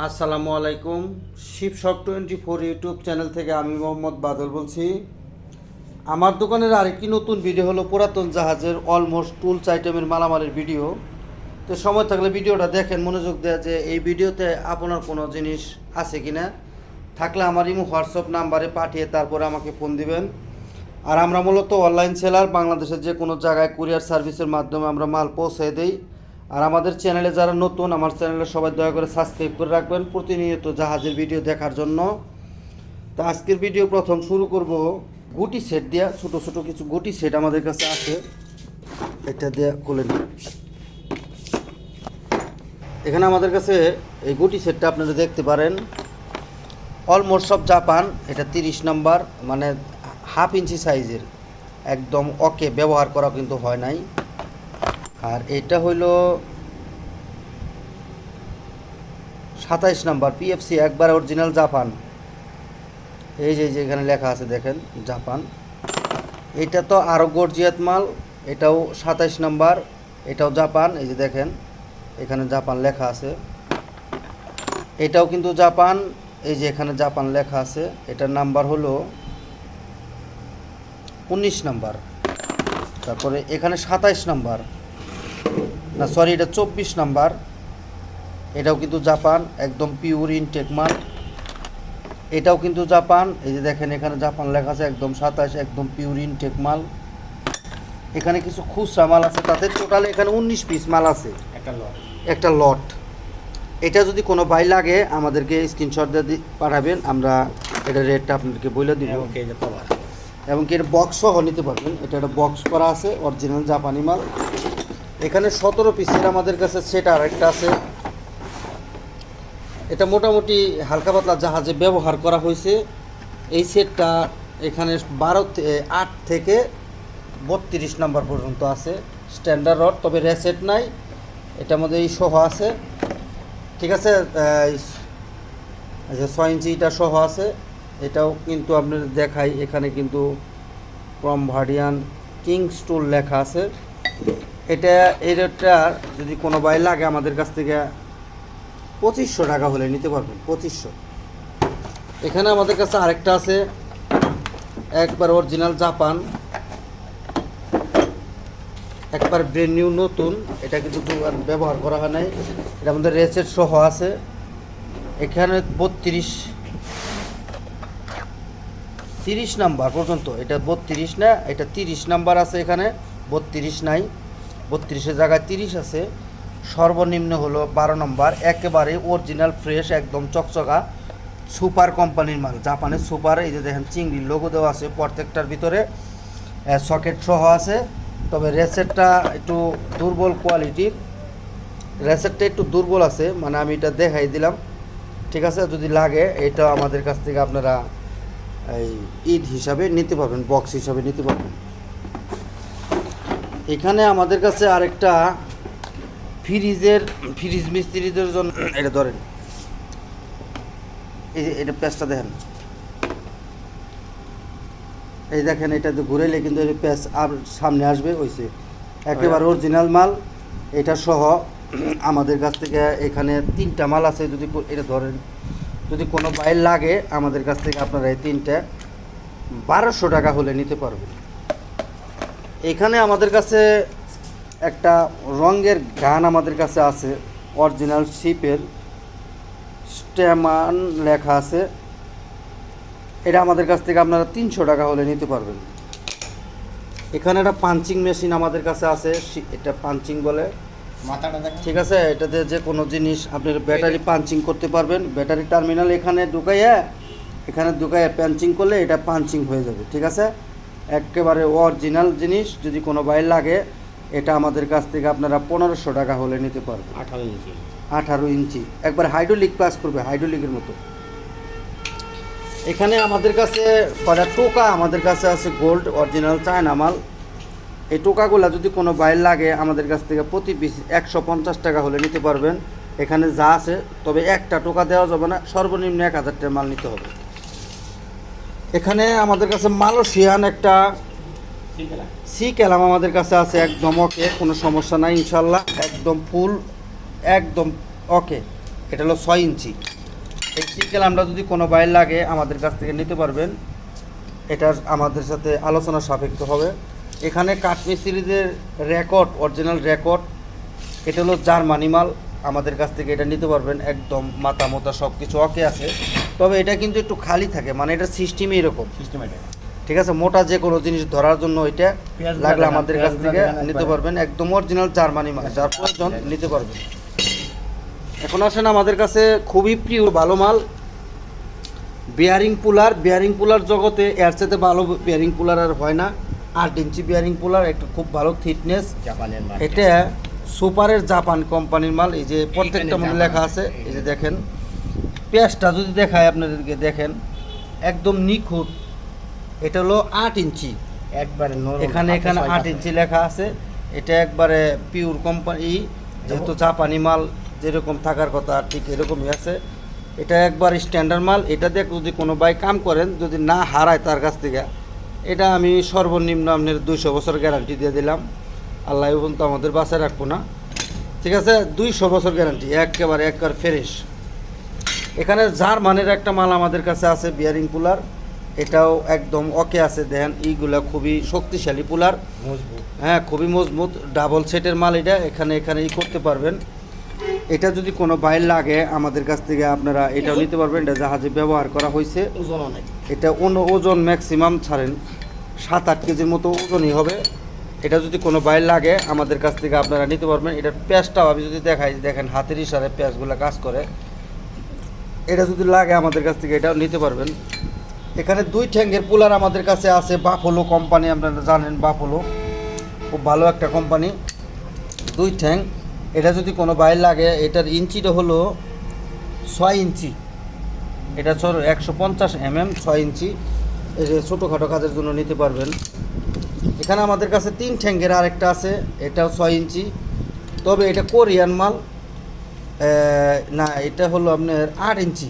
আসসালামু আলাইকুম। Shib shop twenty four YouTube channel থেকে আমি মোহাম্মদ বাদল বলছি। আমার দোকানের আরেকটি নতুন ভিডিও হলো পুরাতন জাহাজের অলমোস্ট টুলস আইটেমের মালামালের ভিডিও। তো সময় থাকলে ভিডিওটা দেখেন, মনোযোগ দেওয়া যে এই ভিডিওতে আপনার কোনো জিনিস আছে কি না থাকলে আমার ইমো, হোয়াটসঅ্যাপ নাম্বারে পাঠিয়ে তারপরে আমাকে ফোন দিবেন। আর আমরা মূলত অনলাইন সেলার বাংলাদেশের যে কোনো জায়গায় কুরিয়ার সার্ভিসের মাধ্যমে আমরা মাল পৌঁছে দিই। আর আমাদের চ্যানেলে যারা নতুন, আমার চ্যানেলে সবাই দয়া করে সাবস্ক্রাইব করে রাখবেন প্রতিনিয়ত জাহাজের ভিডিও দেখার জন্য। তো আজকের ভিডিও প্রথম শুরু করব গুটি সেট দিয়া, ছোট ছোট কিছু গুটি সেট আমাদের কাছে আছে। এটা দিয়ে খুলে নিই। এখানে আমাদের কাছে এই গুটি সেটটা আপনারা দেখতে পারেন। অলমোস্ট সব জাপান এটা তিরিশ নাম্বার মানে হাফ ইঞ্চি সাইজের একদম ওকে ব্যবহার করা কিন্তু হয় নাই। আর এটা হইল সাতাইশ নাম্বার পিএফসি একবার অরিজিনাল জাপান এই যে এখানে লেখা আছে, দেখেন জাপান এটা তো আরও গর্জিয়াত মাল, এটাও সাতাইশ নাম্বার, এটাও জাপান এই যে দেখেন, এখানে জাপান লেখা আছে। এটাও কিন্তু জাপান এই যে এখানে জাপান লেখা আছে, এটার নাম্বার হলো উনিশ নাম্বার। তারপরে এখানে সাতাইশ নাম্বার। না সরি এটা চব্বিশ নাম্বার। এটাও কিন্তু জাপান একদম পিওর ইনটেক মাল। এটাও কিন্তু জাপান এই যে দেখেন এখানে জাপান লেখা আছে একদম সাতাশ একদম পিওর ইনটেক মাল। এখানে কিছু খুচরা মাল আছে তাতে টোটাল এখানে উনিশ পিস মাল আছে। একটা লট একটা লট এটা যদি কোনো ভাই লাগে আমাদেরকে স্ক্রিনশট দিয়ে পাঠাবেন আমরা এটা রেটটা আপনাদেরকে বলে দিব। এবং কি এটা বক্স সহ নিতে পারবেন। এটা একটা বক্স করা আছে অরিজিনাল জাপানি মাল। এখানে সতেরো পিসের আমাদের কাছে সেট আর একটা আছে। এটা মোটামুটি হালকা পাতলা জাহাজে ব্যবহার করা হয়েছে। এই সেটটা এখানে বারো আট থেকে বত্রিশ নাম্বার পর্যন্ত আছে। স্ট্যান্ডার্ড রড তবে রেসেট নাই। এটার মধ্যে এই সহ আছে। ঠিক আছে আচ্ছা ছয় ইঞ্চিটা সহ আছে। এটাও কিন্তু আপনার দেখাই। এখানে কিন্তু প্রম ভার্ডিয়ান কিংস টুল লেখা আছে। এটা, এই রেটটা যদি কোনো বাই লাগে আমাদের কাছ থেকে পঁচিশশো টাকা হলে নিতে পারবেন, পঁচিশশো। এখানে আমাদের কাছে আরেকটা আছে, একবার অরিজিনাল জাপান একবার ব্রেন নিউ নতুন। এটা কিন্তু ব্যবহার করা হয় নাই। এটা আমাদের রেসের সহ আছে। এখানে বত্রিশ, তিরিশ নাম্বার পর্যন্ত। এটা বত্রিশ না, এটা তিরিশ নাম্বার আছে এখানে। বত্রিশ নাই। বত্রিশের জায়গায় তিরিশ আছে। সর্বনিম্ন হলো বারো নম্বর। একেবারে অরিজিনাল ফ্রেশ একদম চকচকা সুপার কোম্পানির মাল। জাপানের সুপার এই যে দেখেন চিংড়ির লোগো দেওয়া আছে প্রত্যেকটার ভিতরে। সকেট সহ আছে। তবে রেসেটটা একটু দুর্বল কোয়ালিটির রেসেটটা একটু দুর্বল আছে মানে আমি এটা দেখাই দিলাম। ঠিক আছে? যদি লাগে, এটা আমাদের কাছ থেকে আপনারা এই ঈদ হিসাবে নিতে পারবেন বক্স হিসাবে নিতে পারবেন। এখানে আমাদের কাছে আরেকটা ফ্রিজের, ফ্রিজ মিস্ত্রিদের জন্য, এটা ধরেন। এই যে, এটা প্যাচটা দেখেন। এই দেখেন, এটা তো ঘুরেলে কিন্তু এই প্যাচ আর সামনে আসবে ওইসে একেবারে অরিজিনাল মাল। এটা সহ আমাদের কাছ থেকে এখানে তিনটা মাল আছে, যদি এটা ধরেন, যদি কোনো বাইর লাগে, আমাদের কাছ থেকে আপনারা এই তিনটা বারোশো টাকা হলে নিতে পারবেন। এখানে আমাদের কাছে একটা রঙের গান আমাদের কাছে আছে অরিজিনাল শিপের স্ট্যামান লেখা আছে। এটা আমাদের কাছ থেকে আপনারা তিনশো টাকা হলে নিতে পারবেন। এখানে একটা পাঞ্চিং মেশিন আমাদের কাছে আছে এটা পাঞ্চিং বলে। ঠিক আছে এটাতে যে কোনো জিনিস আপনার ব্যাটারি পাঞ্চিং করতে পারবেন। ব্যাটারি টার্মিনাল এখানে ঢুকাইয়া এখানে ঢুকাইয়া পাঞ্চিং করলে এটা পাঞ্চিং হয়ে যাবে ঠিক আছে? একেবারে অরিজিনাল জিনিস যদি কোনো বাইর লাগে এটা আমাদের কাছ থেকে আপনারা পনেরোশো টাকা হলে নিতে পারবেন। আঠারো ইঞ্চি। আঠারো ইঞ্চি। একবার হাইড্রোলিক প্লাস করবে হাইড্রোলিকের মতো। এখানে আমাদের কাছে কটা টোকা? আমাদের কাছে আছে গোল্ড অরিজিনাল চায়না মাল। এই টোকাগুলো যদি কোনো বাইর লাগে আমাদের কাছ থেকে প্রতি পিস একশো পঞ্চাশ টাকা হলে নিতে পারবেন। এখানে যা আছে তবে একটা টোকা দেওয়া যাবে না সর্বনিম্ন এক হাজার টাকা মাল নিতে হবে। এখানে আমাদের কাছে মালয়েশিয়ান একটা সি ক্যালাম আমাদের কাছে আছে একদম ওকে কোনো সমস্যা নাই ইনশাল্লাহ একদম ফুল একদম ওকে এটা হলো ছয় ইঞ্চি। এই সিঙ্গেল আমরা যদি কোনো বাইর লাগে, আমাদের কাছ থেকে নিতে পারবেন। এটার আমাদের সাথে আলোচনা সাপেক্ষ হবে। এখানে কাঠমিস্ত্রিদের রেকর্ড অরিজিনাল রেকর্ড এটা হলো জার্মানি মাল। আমাদের কাছ থেকে এটা নিতে পারবেন। একদম মাথা মোতা সব কিছু ওকে আছে। তবে এটা কিন্তু একটু খালি থাকে মানে এটা সিস্টেমই এরকম। ঠিক আছে মোটা যে কোনো জিনিস ধরার জন্য এটা লাগলে আমাদের কাছ থেকে নিতে পারবেন একদম অরিজিনাল জার্মানি মাল যার প্রয়োজন নিতে পারবেন। এখন আসেন আমাদের কাছে খুবই প্রিয় ভালো মাল বিয়ারিং পুলার বিয়ারিং পুলার জগতে এর সাথে ভালো বিয়ারিং পুলার আর হয় না। আট ইঞ্চি বিয়ারিং পুলার একটা খুব ভালো থিকনেস জাপানের মাল। এটা সুপারের জাপান কোম্পানির মাল এই যে প্রত্যেকটা মধ্যে লেখা আছে এই যে দেখেন। পেঁয়াজটা যদি দেখায় আপনাদেরকে দেখেন একদম নিখুঁত। এটা হলো আট ইঞ্চি। একবারে এখানে এখানে আট ইঞ্চি লেখা আছে। এটা একবারে পিওর কোম্পানি যেহেতু জাপানি মাল যেরকম থাকার কথা ঠিক এরকমই আছে। এটা একবার স্ট্যান্ডার্ড মাল। এটা দিয়ে যদি কোনো বাইক কাম করেন যদি না হারায় তার কাছ থেকে এটা আমি সর্বনিম্ন আপনার দুইশো বছর গ্যারান্টি দিয়ে দিলাম। আল্লাহ পর্যন্ত আমাদের বাসায় রাখব না। ঠিক আছে? দুইশো বছর গ্যারান্টি একেবারে একবার ফ্রেশ এখানে জার্মানের একটা মাল আমাদের কাছে আছে বিয়ারিং কুলার এটাও একদম ওকে আছে দেন এইগুলা খুবই শক্তিশালী পুলার মজবুত। হ্যাঁ খুবই মজবুত ডাবল সেটের মাল এটা এখানে এখানে ই করতে পারবেন। এটা যদি কোনো বাইর লাগে আমাদের কাছ থেকে আপনারা এটাও নিতে পারবেন এটা জাহাজে ব্যবহার করা হয়েছে। ওজন অনেক। এটা অন্য ওজন ম্যাক্সিমাম ছাড়েন সাত আট কেজির মতো ওজনই হবে। এটা যদি কোনো বাইর লাগে আমাদের কাছ থেকে আপনারা নিতে পারবেন। এটার পেঁয়াজটাও আমি যদি দেখাই দেখেন হাতের ইশারে পেঁয়াজগুলো কাজ করে। এটা যদি লাগে আমাদের কাছ থেকে, এটাও নিতে পারবেন। এখানে দুই ঠ্যাঙ্গের পুলার আমাদের কাছে আছে, বাফলো কোম্পানি, আপনারা জানেন বাফলো। খুব ভালো একটা কোম্পানি। দুই ঠ্যাং। এটা যদি কোনো বাইর লাগে, এটার ইঞ্চিটা হলো ছয় ইঞ্চি। এটা ছোট একশো পঞ্চাশ এম এম ছয় ইঞ্চি। ছোটোখাটো কাজের জন্য নিতে পারবেন। এখানে আমাদের কাছে তিন ঠ্যাঙ্গের আরেকটা আছে, এটাও ছয় ইঞ্চি। তবে এটা কোরিয়ান মাল। না এটা হলো আপনার আট ইঞ্চি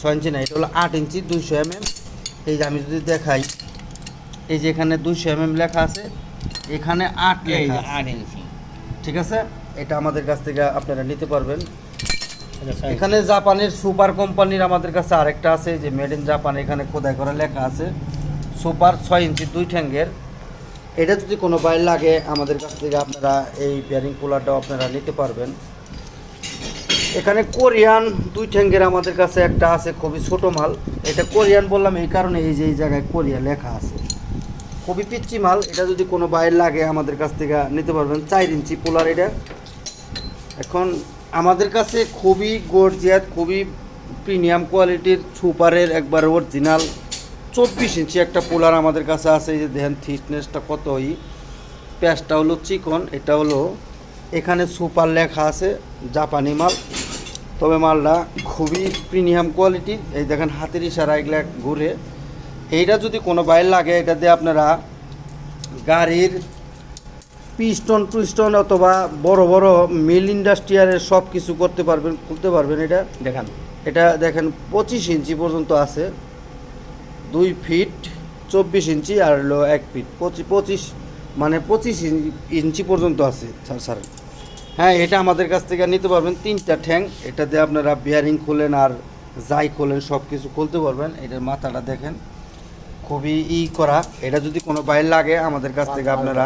ছয় ইঞ্চি না এটা হলো আট ইঞ্চি দুইশো এম এম এই যে আমি যদি দেখাই এই যে এখানে দুইশো এম এম লেখা আছে এখানে আট লেখা আট ইঞ্চি। ঠিক আছে? এটা আমাদের কাছ থেকে আপনারা নিতে পারবেন। এখানে জাপানের সুপার কোম্পানির আমাদের কাছে আরেকটা আছে যে মেড ইন জাপান এখানে খোদাই করা লেখা আছে। সুপার ছয় ইঞ্চি দুই ঠ্যাঙ্গের। এটা যদি কোনো বাইর লাগে আমাদের কাছ থেকে আপনারা এই বিয়ারিং কুলারটাও আপনারা নিতে পারবেন। এখানে কোরিয়ান দুই ঠ্যাঙ্গের আমাদের কাছে একটা আছে, খুবই ছোট মাল। এটা কোরিয়ান বললাম, এই কারণে এই যে এই জায়গায় কোরিয়া লেখা আছে। খুবই পিচ্ছি মাল, এটা যদি কোনো বাইর লাগে আমাদের কাছ থেকে নিতে পারবেন, চার ইঞ্চি পোলার এটা। এখন আমাদের কাছে খুবই গর্জিয়াত খুবই প্রিমিয়াম কোয়ালিটির সুপারের একবার অরিজিনাল চব্বিশ ইঞ্চি একটা পোলার আমাদের কাছে আছে। এই যে দেখেন থিকনেসটা কতই। প্যাঁচটা হলো চিকন, এটা হলো, এখানে সুপার লেখা আছে, জাপানি মাল। তবে মালটা খুবই প্রিমিয়াম কোয়ালিটি এই দেখেন হাতের ইশারা এগুলা ঘুরে। এইটা যদি কোনো বাইর লাগে এটা দিয়ে আপনারা গাড়ির পিস্টন টুইস্টন অথবা বড় বড় মিল ইন্ডাস্ট্রিয়ালের সব কিছু করতে পারবেন খুলতে পারবেন এটা। দেখান। এটা দেখেন পঁচিশ ইঞ্চি পর্যন্ত আছে। দুই ফিট চব্বিশ ইঞ্চি আর হলো এক ফিট পঁচিশ পঁচিশ মানে পঁচিশ ইঞ্চি- ইঞ্চি পর্যন্ত আছে স্যার স্যার। হ্যাঁ এটা আমাদের কাছ থেকে নিতে পারবেন। তিনটা ঠ্যাং এটা দিয়ে আপনারা বিয়ারিং খোলেন আর যাই খোলেন সব কিছু খুলতে পারবেন। এটার মাথাটা দেখেন খুবই ই করা। এটা যদি কোনো বাইর লাগে আমাদের কাছ থেকে আপনারা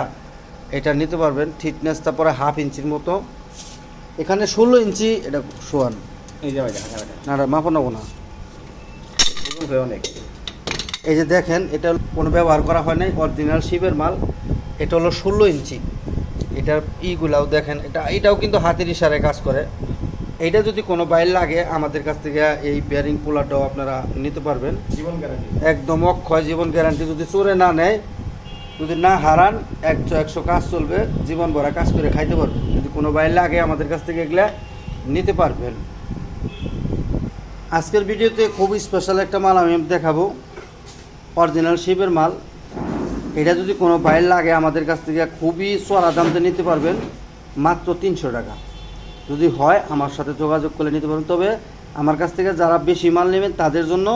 এটা নিতে পারবেন। থিকনেসটা পরে হাফ ইঞ্চির মতো। এখানে ষোলো ইঞ্চি এটা শোয়ান এই যে দেখা দেখা না না মাপো নেব না। অনেক। এই যে দেখেন এটা কোনো ব্যবহার করা হয় নাই অরিজিনাল শিবের মাল। এটা হলো ষোলো ইঞ্চি এটার ইগুলাও দেখেন এটা এটাও কিন্তু হাতের ইশারায় কাজ করে। এইটা যদি কোনো বাইর লাগে আমাদের কাছ থেকে এই বেয়ারিং পোলাটাও আপনারা নিতে পারবেন। জীবন গ্যারান্টি একদম অক্ষয় জীবন গ্যারান্টি যদি চোরে না নেয় যদি না হারান একশো একশো কাজ চলবে জীবন ভরা কাজ করে খাইতে পারবেন। যদি কোনো বাইর লাগে আমাদের কাছ থেকে এগুলা নিতে পারবেন। আজকের ভিডিওতে খুব স্পেশাল একটা মাল আমি দেখাবো। অরিজিনাল শিবের মাল। এটা যদি কোনো বাইর লাগে, আমাদের কাছ থেকে খুবই চড়া দামতে নিতে পারবেন, মাত্র তিনশো টাকা। যদি হয়, আমার সাথে যোগাযোগ করে নিতে পারবেন। তবে আমার কাছ থেকে যারা বেশি মাল নেবেন, তাদের জন্য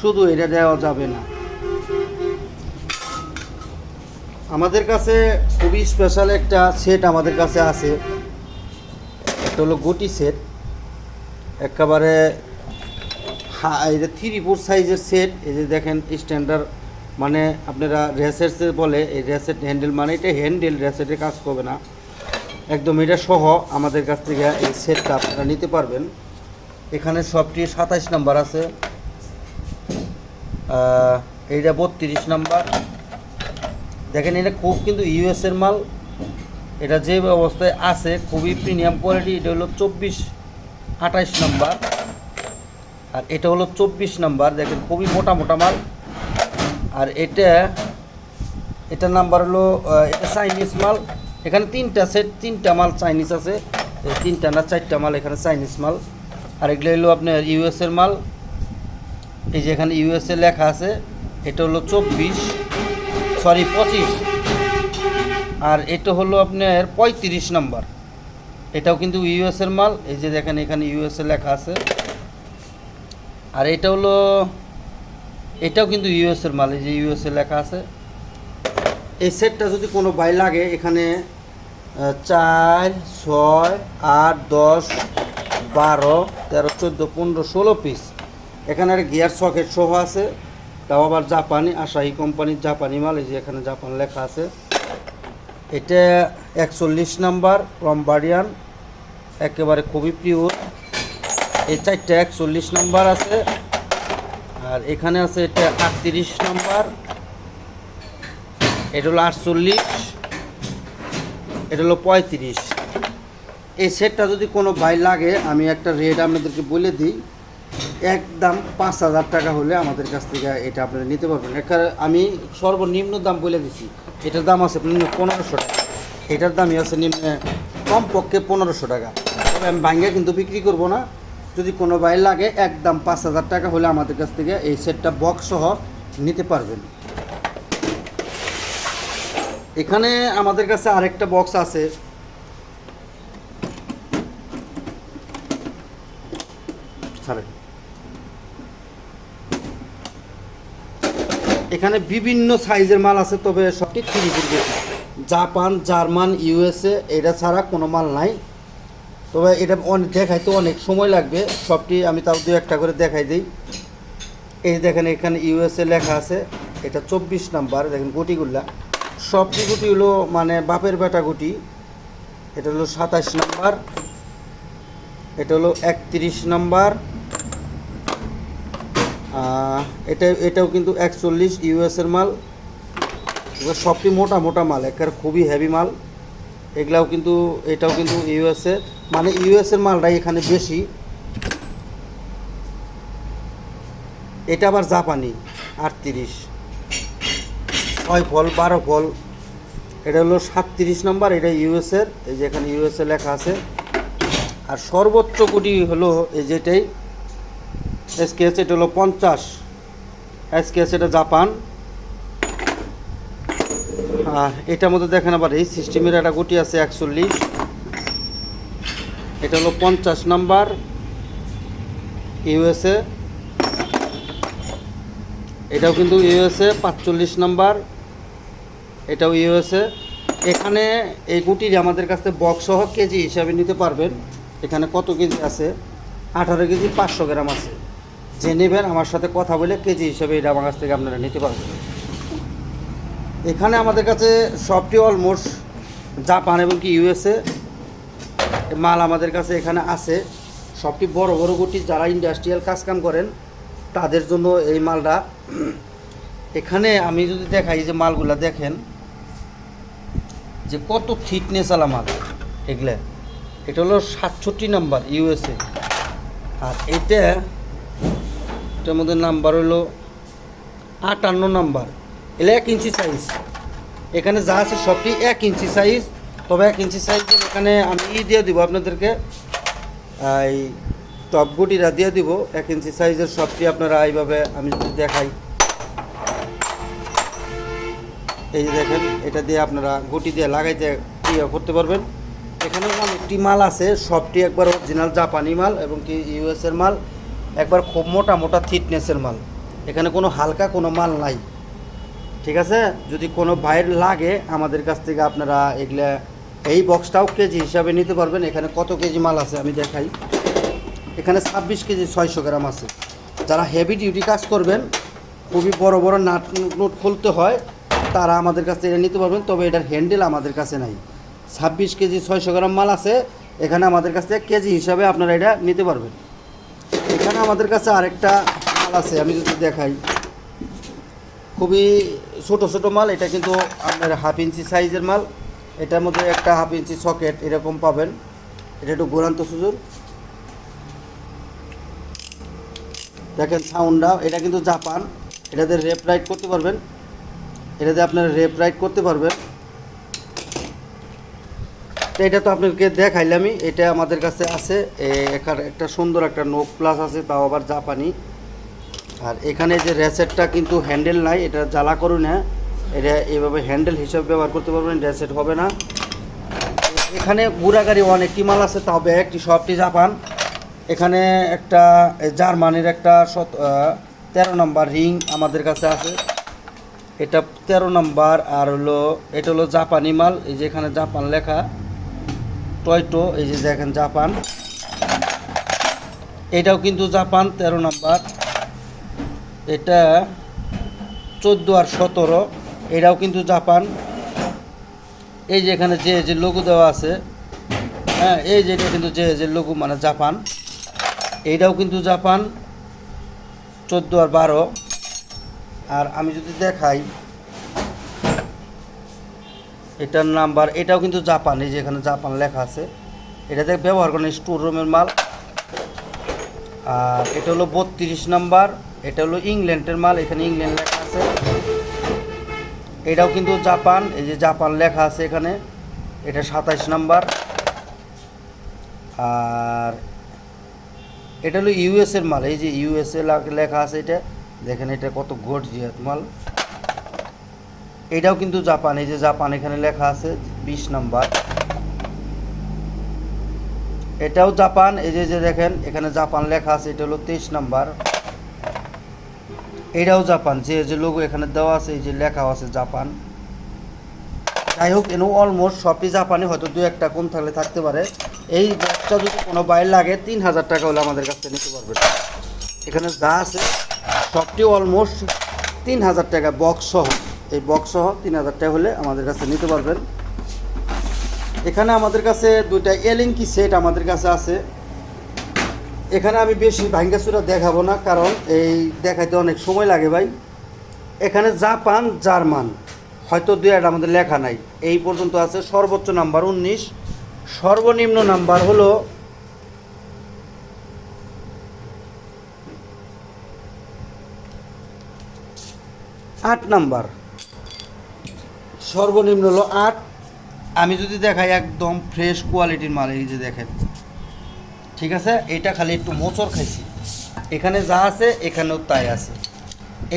শুধু এটা দেওয়া যাবে না। আমাদের কাছে খুবই স্পেশাল একটা সেট আমাদের কাছে আছে। এটা হলো গুটি সেট একেবারে যে থ্রি ফোর সাইজের সেট এই যে দেখেন স্ট্যান্ডার্ড মানে আপনারা রেসেট বলে, এই রেসেট হ্যান্ডেল মানে এটা হ্যান্ডেল রেসেটে কাজ করবে না। একদম এটা সহ আমাদের কাছ থেকে এই সেটটা আপনারা নিতে পারবেন। এখানে সবটি সাতাইশ নাম্বার আছে। এইটা বত্রিশ নাম্বার। দেখেন এটা খুব কিন্তু ইউএসের মাল। এটা যে অবস্থায় আছে, খুবই প্রিমিয়াম কোয়ালিটি এটা হলো চব্বিশ আঠাইশ নাম্বার। আর এটা হলো চব্বিশ নাম্বার। দেখেন খুবই মোটা মোটা মাল। আর এটা এটা নাম্বার হলো এটা চাইনিজ মাল। এখানে তিনটা সেট তিনটা মাল চাইনিজ আছে। তিনটা না চারটা মাল এখানে চাইনিজ মাল। আর এগুলো হলো আপনার ইউএসের মাল। এই যে এখানে ইউএসএ লেখা আছে, এটা হলো চব্বিশ সরি পঁচিশ। আর এটা হলো আপনার পঁয়ত্রিশ নাম্বার। এটাও কিন্তু ইউএসের মাল। এই যে দেখেন এখানে ইউএসএ লেখা আছে। আর এটা হলো এটাও কিন্তু ইউএসের মাল, এই যে ইউএসএ লেখা আছে। এই সেটটা যদি কোনো বাই লাগে, এখানে চার, ছয়, আট, দশ, বারো, তেরো, চোদ্দ, পনেরো, ষোলো পিস এখানে আর গিয়ার সকেট সহ আছে। তাও আবার জাপানি, আশাহি কোম্পানির জাপানি মাল, এই যে এখানে জাপান লেখা আছে। এটা একচল্লিশ নাম্বার রম্বারিয়ান একেবারে খুবই পিওর এই চারটা একচল্লিশ নাম্বার আছে। আর এখানে আছে এটা আটত্রিশ নম্বর। এটা হলো আটচল্লিশ, এটা হলো পঁয়ত্রিশ। এই সেটটা যদি কোনো বাই লাগে, আমি একটা রেট আপনাদেরকে বলে দিই, একদম পাঁচ হাজার টাকা হলে আমাদের কাছ থেকে এটা আপনারা নিতে পারবেন। এখানে আমি সর্বনিম্ন দাম বলে দিচ্ছি এটার দাম আছে পনেরোশো টাকা। এটার দামই আছে নিম্ন কমপক্ষে পনেরোশো টাকা। তবে আমি ভাঙ্গে কিন্তু বিক্রি করব না। যদি কোনো বাই লাগে, একদম পাঁচ হাজার টাকা হলে আমাদের কাছ থেকে এই সেটটা বক্স সহ নিতে পারবেন। এখানে আমাদের কাছে আরেকটা বক্স আছে। এখানে বিভিন্ন সাইজের মাল আছে, তবে সবটি থ্রি জাপান, জার্মান, ইউএসএ, এটা ছাড়া কোনো মাল নাই। তবে এটা অনেক দেখাইতে অনেক সময় লাগবে। সবটি আমি তাও দু একটা করে দেখাই দিই। এই দেখেন এখানে ইউএসএ লেখা আছে, এটা চব্বিশ নাম্বার, দেখেন গুটিগুলা। সবটি গুটি হলো মানে বাপের বেটা গুটি। এটা হলো সাতাশ নাম্বার। এটা হলো একত্রিশ নাম্বার। এটা, এটাও কিন্তু একচল্লিশ ইউএসের মাল। সবটি মোটা মোটা মাল একের খুবই হেভি মাল। এগুলাও কিন্তু, এটাও কিন্তু ইউএসএ। মানে ইউএসের মালটাই এখানে বেশি। এটা আবার জাপানি, আটত্রিশ। ছয় ফল বারো ফল এটা হলো সাতত্রিশ নাম্বার, এটা ইউএসের এই যে এখানে ইউএসএ লেখা আছে। আর সর্বোচ্চ কোটি হলো এই যেটাই এসকেএস এটা হলো পঞ্চাশ। এসকেএস এটা জাপান। আর এটার মধ্যে দেখেন আবার এই সিস্টেমের একটা গুটি আছে একচল্লিশ। এটা হলো পঞ্চাশ নাম্বার ইউএসএ। এটাও কিন্তু ইউএসএ, পাঁচচল্লিশ নাম্বার। এটাও ইউএসএ। এখানে এই গুটির আমাদের কাছে বক্স সহ কেজি হিসাবে নিতে পারবেন। এখানে কত কেজি আছে? আঠারো কেজি, পাঁচশো গ্রাম আছে। যে নেবেন, আমার সাথে কথা বলে কেজি হিসাবে এটা আমার কাছ থেকে আপনারা নিতে পারবেন। এখানে আমাদের কাছে সবটি অলমোস্ট জাপান এবং কি ইউএসএ। মাল আমাদের কাছে এখানে আছে। সবটি বড় বড় গুটি যারা ইন্ডাস্ট্রিয়াল কাজকাম করেন, তাদের জন্য এই মালটা। এখানে আমি যদি দেখাই যে মালগুলা দেখেন, যে কত ফিটনেস আলা মাল, এগুলা। এটা হলো সাতষট্টি নাম্বার ইউএসএ আর এটা, এটার মধ্যে নাম্বার হলো আটান্ন নাম্বার। এলে এক ইঞ্চি সাইজ এখানে যা আছে সবটি এক ইঞ্চি সাইজ তবে এক ইঞ্চি সাইজ এখানে আমি দিয়ে দিব আপনাদেরকে। এই টপ গুটিরা দিয়ে দিব। এক ইঞ্চি সাইজের সবটি আপনারা এইভাবে আমি যদি দেখাই। এই যে দেখেন, এটা দিয়ে আপনারা গুটি দিয়ে লাগাইতে ইয়ে করতে পারবেন। এখানে অনেকটি মাল আছে, সবটি একবার অরিজিনাল জাপানি মাল এবং কি ইউএসের মাল। একবার খুব মোটা মোটা থিটনেসের মাল। এখানে কোনো হালকা কোনো মাল নাই। ঠিক আছে? যদি কোনো ভাইয়ের লাগে, আমাদের কাছ থেকে আপনারা এগুলা এই বক্সটাও কেজি হিসাবে নিতে পারবেন। এখানে কত কেজি মাল আছে আমি দেখাই। এখানে ছাব্বিশ কেজি ছয়শো গ্রাম আছে। যারা হেভি ডিউটি কাজ করবেন, খুবই বড় বড় নাট নোট খুলতে হয়, তারা আমাদের কাছে এটা নিতে পারবেন, তবে এটার হ্যান্ডেল আমাদের কাছে নাই। ছাব্বিশ কেজি ছয়শো গ্রাম মাল আছে, এখানে আমাদের কাছে কেজি হিসাবে আপনারা এটা নিতে পারবেন। এখানে আমাদের কাছে আরেকটা মাল আছে, আমি যদি দেখাই। খুবই ছোট ছোট মাল, এটা কিন্তু আপনার হাফ ইঞ্চি সাইজের মাল। এটার মধ্যে একটা হাফ ইঞ্চি সকেট এরকম পাবেন। এটা একটু গোরান্ত সুযোগ। দেখেন সাউন্ডটা, এটা কিন্তু জাপান। এটাতে রেপ রাইড করতে পারবেন। এটাতে আপনারা রেপ রাইড করতে পারবেন। তো এটা তো আপনাকে দেখাইলামই, এটা আমাদের কাছে আছে। এখানে একটা সুন্দর একটা নোক প্লাস আছে, তাও আবার জাপানি। আর এখানে যে রেসেটটা কিন্তু হ্যান্ডেল নাই, এটা জ্বালা করুন না। এটা এভাবে হ্যান্ডেল হিসাবে ব্যবহার করতে পারবেন রেসেট হবে না। এখানে বুড়া গাড়ি অনেকটি মাল আছে তবে একটি সবটি জাপান। এখানে একটা জার্মানির একটা শত তেরো নম্বর রিং আমাদের কাছে আছে। এটা তেরো নম্বর আর হলো, এটা হলো জাপানি মাল, এই যে এখানে জাপান লেখা। টয়টো, এই যে দেখেন জাপান। এটাও কিন্তু জাপান, তেরো নম্বর। এটা চোদ্দ আর সতেরো। এটাও কিন্তু জাপান। এই যে এখানে যে যে লঘু দেওয়া আছে হ্যাঁ এই যে এটা কিন্তু যে যে লঘু মানে জাপান। এইটাও কিন্তু জাপান, চোদ্দ আর বারো। আর আমি যদি দেখাই, এটার নাম্বার, এটাও কিন্তু জাপান, এই যে এখানে জাপান লেখা আছে। এটাতে ব্যবহার করেন স্টোর রুমের মাল। আর এটা হলো বত্রিশ নাম্বার, এটা হলো ইংল্যান্ডের মাল, এখানে ইংল্যান্ড লেখা আছে। এটাও কিন্তু জাপান, এই যে জাপান লেখা আছে এখানে, এটা সাতাইশ নাম্বার। আর এটা হলো ইউএসের মাল, এই যে ইউএসএ লেখা আছে এটা, দেখেন এটা কত গর্জিয়াত মাল। এটাও কিন্তু জাপান, এই যে জাপান এখানে লেখা আছে, বিশ নাম্বার। এটাও জাপান, এই যে যে দেখেন, এখানে জাপান লেখা আছে, এটা হলো তেইশ নাম্বার। এটাও জাপান, যে যে লোগো এখানে দেওয়া আছে, এই যে লেখাও আছে জাপান। যাই হোক, এনু অলমোস্ট সবই জাপানি, হয়তো দু একটা কোন থাকলে থাকতে পারে। এই বক্সটা যদি কোনো বাইর লাগে, তিন হাজার টাকা হলে আমাদের কাছে নিতে পারবে। এখানে যা আছে, সবটি অলমোস্ট তিন হাজার টাকা বক্স সহ। এই বক্স সহ তিন হাজার টাকা হলে আমাদের কাছে নিতে পারবেন। এখানে আমাদের কাছে দুইটা এলিঙ্কি সেট আমাদের কাছে আছে। এখানে আমি বেশি ভাঙ্গাচুরা দেখাবো না, কারণ এই দেখাইতে অনেক সময় লাগে ভাই। এখানে জাপান, জার্মান, হয়তো দুই একটা আমাদের লেখা নাই। এই পর্যন্ত আছে সর্বোচ্চ নাম্বার উনিশ, সর্বনিম্ন নাম্বার হলো আট নাম্বার। সর্বনিম্ন হলো আট। আমি যদি দেখাই একদম ফ্রেশ কোয়ালিটির মাল, এই যে দেখেন। ঠিক আছে? এটা খালি একটু মোচর খাইছি। এখানে যা আছে, এখানেও তাই আছে।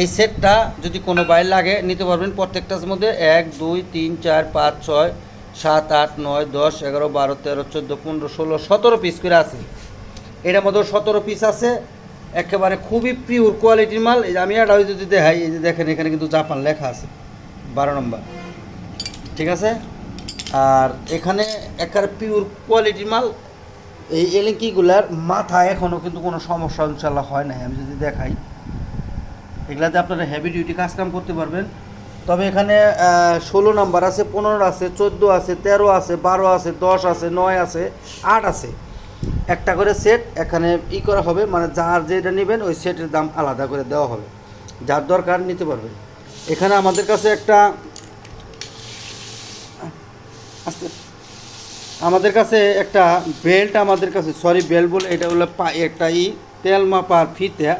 এই সেটটা যদি কোনো বাইর লাগে, নিতে পারবেন প্রত্যেকটার মধ্যে এক, দুই, তিন, চার, পাঁচ, ছয়, সাত, আট, নয়, দশ, এগারো, বারো, তেরো, চোদ্দ, পনেরো, ষোলো, সতেরো পিস করে আছে। এটার মধ্যে সতেরো পিস আছে। একেবারে খুবই পিওর কোয়ালিটির মাল। আমি এটা যদি দেখাই, এই যে দেখেন, এখানে কিন্তু জাপান লেখা আছে। বারো নম্বর। ঠিক আছে? আর এখানে একেবারে পিওর কোয়ালিটির মাল। এই এলিঙ্কিগুলার মাথা এখনও কিন্তু কোনো সমস্যা ইনশাল্লাহ হয় নাই, আমি যদি দেখাই। এগুলাতে আপনারা হেভি ডিউটি কাজ কাম করতে পারবেন। তবে এখানে ষোলো নাম্বার আছে, পনেরো আছে, চোদ্দ আছে, তেরো আছে, বারো আছে, দশ আছে, নয় আছে, আট আছে। একটা করে সেট এখানে ই করা হবে মানে যার যেটা নেবেন, ওই সেটের দাম আলাদা করে দেওয়া হবে। যার দরকার নিতে পারবেন। এখানে আমাদের কাছে একটা আস্তে আমাদের কাছে একটা বেল্ট আমাদের কাছে সরি বেল্ট বলে এটা হলো একটা ই তেল মাপার ফিতা।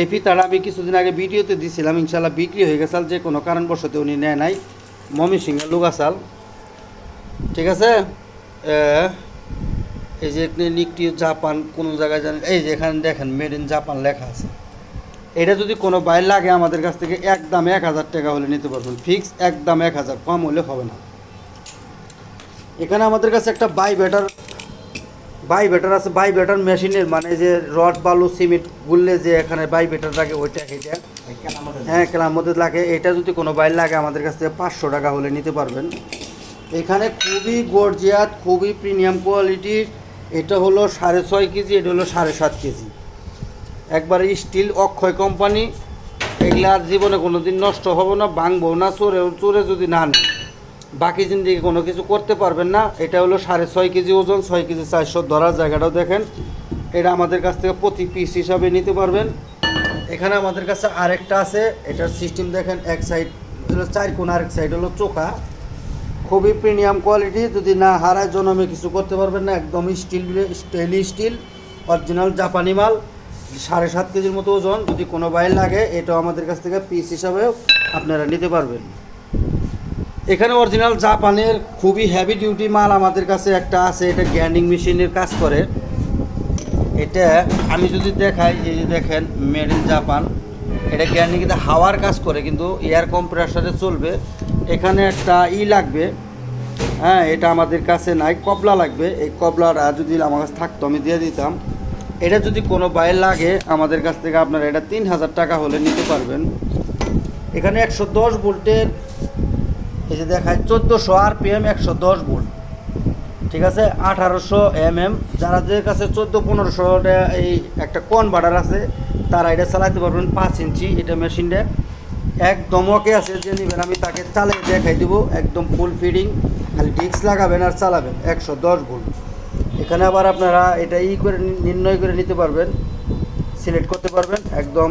এই ফিতাটা আমি কিছুদিন আগে ভিডিওতে দিছিলাম ইনশাল্লাহ বিক্রি হয়ে গেছে, যে কোনো কারণবশত উনি নেয় নাই। মমি সিংহের লুগাসাল ঠিক আছে? এই যে নিকটি জাপান, কোনো জায়গায় জানেন এই যে এখানে দেখেন মেড ইন জাপান লেখা আছে। এটা যদি কোনো বাইর লাগে আমাদের কাছ থেকে, একদম এক হাজার টাকা হলে নিতে পারবেন। ফিক্স একদম এক হাজার, কম হলে হবে না। এখানে আমাদের কাছে একটা বাই ব্যাটার বাই ব্যাটার আছে বাই ব্যাটার মেশিনের মানে যে রড বালু সিমেন্ট গুললে যে এখানে বাই ব্যাটার লাগে, ওইটা এটা। হ্যাঁ মধ্যে লাগে। এটা যদি কোনো বাইর লাগে, আমাদের কাছ থেকে পাঁচশো টাকা হলে নিতে পারবেন। এখানে খুবই গর্জিয়াত খুবই প্রিমিয়াম কোয়ালিটির এটা হলো সাড়ে ছয় কেজি, এটা হলো সাড়ে সাত কেজি। একবার স্টিল অক্ষয় কোম্পানি এগুলো আর জীবনে কোনো দিন নষ্ট হবে না, ভাঙবো না, চোরে চোরে যদি না নেয়। বাকি জিন্দিগি কোনো কিছু করতে পারবেন না। এটা হলো সাড়ে ছয় কেজি ওজন, ছয় কেজি চারশো ধরার জায়গাটাও দেখেন। এটা আমাদের কাছ থেকে প্রতি পিস হিসাবে নিতে পারবেন। এখানে আমাদের কাছে আরেকটা আছে, এটার সিস্টেম দেখেন এক সাইড হলো চার কোণ, আরেক সাইড হলো চোখা। খুবই প্রিমিয়াম কোয়ালিটি যদি না হারায় জনমে কিছু করতে পারবেন না, একদম স্টিল স্টেনলি স্টিল অরিজিনাল জাপানি মাল, সাড়ে সাত কেজির মতো ওজন। যদি কোনো বাইর লাগে, এটাও আমাদের কাছ থেকে পিস হিসাবেও আপনারা নিতে পারবেন। এখানে অরিজিনাল জাপানের খুবই হেভি ডিউটি মাল আমাদের কাছে একটা আছে, এটা গ্যান্ডিং মেশিনের কাজ করে। এটা আমি যদি দেখাই, এই যে দেখেন মেড ইন জাপান এটা গ্যান্ডিংতে হাওয়ার কাজ করে, কিন্তু এয়ার কম্প্রেসারে চলবে। এখানে একটা ই লাগবে। হ্যাঁ এটা আমাদের কাছে নাই, কবলা লাগবে। এই কবলাটা যদি আমার কাছে থাকতো, আমি দিয়ে দিতাম। এটা যদি কোনো বাইর লাগে, আমাদের কাছ থেকে আপনারা এটা তিন হাজার টাকা হলে নিতে পারবেন। এখানে একশো দশ ভোল্টের এই যে দেখায় চোদ্দোশো আর পি এম একশো দশ ভোল্ট। ঠিক আছে? আঠারোশো এম এম যাদের কাছে চোদ্দ পনেরোশোটা এই একটা কনভার্টার আছে, তারা এটা চালাতে পারবেন পাঁচ ইঞ্চি এটা মেশিনটা। একদম ওকে আছে যে নেবেন, আমি তাকে চালিয়ে দেখাই দেবো। একদম ফুল ফিডিং খালি ডিস্ক লাগাবেন আর চালাবেন, একশো দশ ভোল্ট। এখানে আবার আপনারা এটা ই করে নির্ণয় করে নিতে পারবেন সিলেক্ট করতে পারবেন, একদম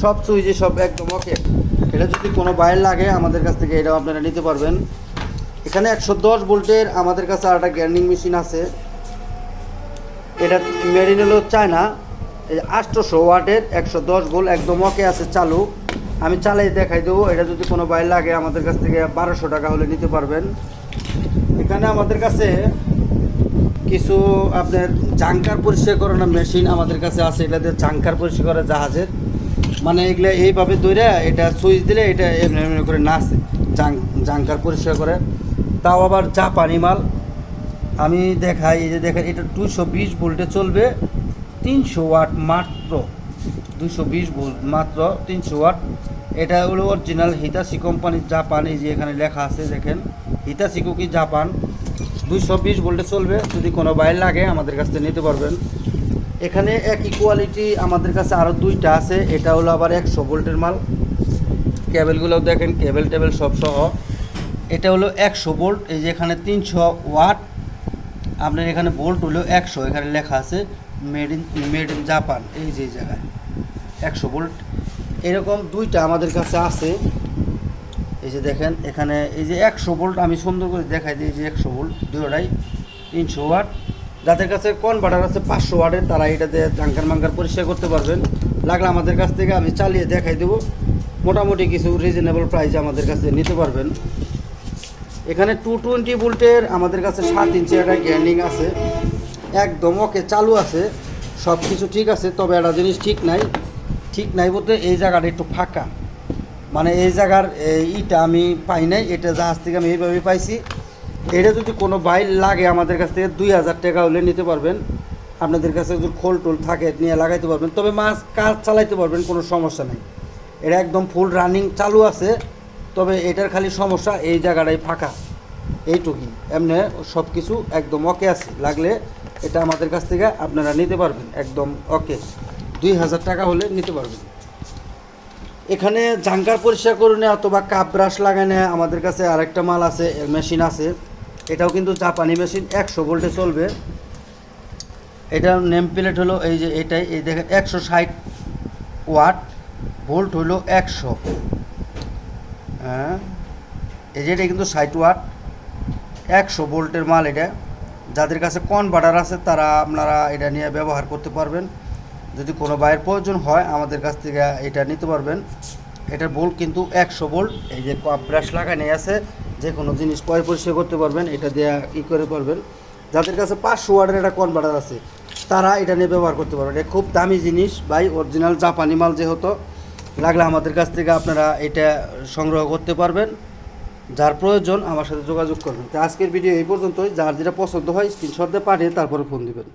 সব সুইচে সব একদম ওকে। এটা যদি কোনো বাইর লাগে, আমাদের কাছ থেকে এটাও আপনারা নিতে পারবেন। এখানে একশো দশ ভোল্টের আমাদের কাছে আর একটা গ্যান্ডিং মেশিন আছে। এটা মেরিন হলো চায়না। এই আটশোশো ওয়াটের একশো দশ ভোল্ট একদম ওকে আছে চালু। আমি চালাই দেখাই দেবো। এটা যদি কোনো বাইর লাগে, আমাদের কাছ থেকে বারোশো টাকা হলে নিতে পারবেন। এখানে আমাদের কাছে কিছু আপনার জাঙ্কার পরিষ্কার করানোর মেশিন আমাদের কাছে আছে। এটা দিয়ে জাঙ্কার পরিষ্কার করে জাহাজের। মানে এগুলো এইভাবে দৌড়ে এটা সুইচ দিলে এটা এমনি করে নাচে, জাং জাঙ্কার পরিষ্কার করে। তাও আবার জাপানি মাল। আমি দেখাই, এই যে দেখেন, এটা দুশো বিশ ভোল্টে চলবে, তিনশো ওয়াট মাত্র। দুশো বিশ ভোল্ট মাত্র, তিনশো ওয়াট। এটা হলো অরিজিনাল হিতাশি কোম্পানির জাপান এই যে এখানে লেখা আছে, দেখেন। হিতাশি কুকি জাপান দুশো বিশ ভোল্টে চলবে, যদি কোনো বাইর লাগে, আমাদের কাছ থেকে নিতে পারবেন। এখানে একই কোয়ালিটি আমাদের কাছে আরও দুইটা আছে, এটা হলো আবার একশো ভোল্টের মাল। কেবেলগুলো দেখেন, কেবেল টেবেল সব সহ। এটা হলো একশো ভোল্ট, এই যে এখানে তিনশো ওয়াট। আপনার এখানে ভোল্ট হলো একশো, এখানে লেখা আছে made in made in Japan এই যে জায়গায়, একশো ভোল্ট। এরকম দুইটা আমাদের কাছে আছে। এই যে দেখেন, এখানে এই যে একশো ভোল্ট, আমি সুন্দর করে দেখাই দিই যে একশো ভোল্ট দুটোটাই তিনশো ওয়াট। যাদের কাছে কনভার্টার আছে, পাঁচশো ওয়াটের, তারা এটা দিয়ে জাঙ্কার মাঙ্কার পরিষ্কার করতে পারবেন। লাগলে আমাদের কাছ থেকে আমি চালিয়ে দেখাই দেবো। মোটামুটি কিছু রিজনেবল প্রাইসে আমাদের কাছে নিতে পারবেন। এখানে টু টোয়েন্টি ভোল্টের আমাদের কাছে সাত ইঞ্চি একটা গ্যান্ডিং আছে। একদম ওকে চালু আছে। সব কিছু ঠিক আছে, তবে একটা জিনিস ঠিক নাই। ঠিক নাই বলতে এই জায়গাটা একটু ফাঁকা। মানে এই জায়গার ইটা আমি পাই নাই, এটা জাহাজ থেকে আমি এইভাবে পাইছি। এটা যদি কোনো বাইর লাগে আমাদের কাছ থেকে দুই হাজার টাকা হলে নিতে পারবেন। আপনাদের কাছে যদি খোল টোল থাকে, নিয়ে লাগাইতে পারবেন। তবে মাছ কাজ চালাইতে পারবেন, কোনো সমস্যা নেই। এটা একদম ফুল রানিং চালু আছে। তবে এটার খালি সমস্যা, এই জায়গাটাই ফাঁকা। এইটুকুই। এমনি সব কিছু একদম ওকে আছে। লাগলে এটা আমাদের কাছ থেকে আপনারা নিতে পারবেন। একদম ওকে দুই হাজার টাকা হলে নিতে পারবেন। এখানে জাঙ্কার পরিষ্কার করে নেওয়া অথবা কাপ ব্রাশ লাগায় নেওয়া আমাদের কাছে আরেকটা মাল আছে মেশিন আছে। এটাও কিন্তু জাপানি মেশিন, একশো ভোল্টে চলবে। এটার নেম প্লেট হলো এই যে এটাই, এই দেখেন, একশো ষাট ওয়াট, ভোল্ট হলো একশো। হ্যাঁ এই যে এটা কিন্তু ষাট ওয়াট, একশো ভোল্টের মাল এটা। যাদের কাছে কনভার্টার আছে, তারা আপনারা এটা নিয়ে ব্যবহার করতে পারবেন। যদি কোনো বাইয়ের প্রয়োজন হয়, আমাদের কাছ থেকে এটা নিতে পারবেন। এটার বোল্ট কিন্তু একশো ভোল্ট, এই যে ব্রাশ লাগানো আছে যে কোনো জিনিস পয় পরিষ্কার করতে পারবেন, এটা দিয়ে ই করে পারবেন যাদের কাছে পাঁচশো ওয়ার্ডের একটা কনভার্টার আছে, তারা এটা নিয়ে ব্যবহার করতে পারবেন। এটা খুব দামি জিনিস, ভাই অরিজিনাল জাপানি মাল যেহেতু, লাগলে আমাদের কাছ থেকে আপনারা এটা সংগ্রহ করতে পারবেন। যার প্রয়োজন, আমার সাথে যোগাযোগ করবেন। তো আজকের ভিডিও এই পর্যন্তই। যার যেটা পছন্দ হয় স্ক্রিনশট দিয়ে পাঠিয়ে তারপরে ফোন দিবেন।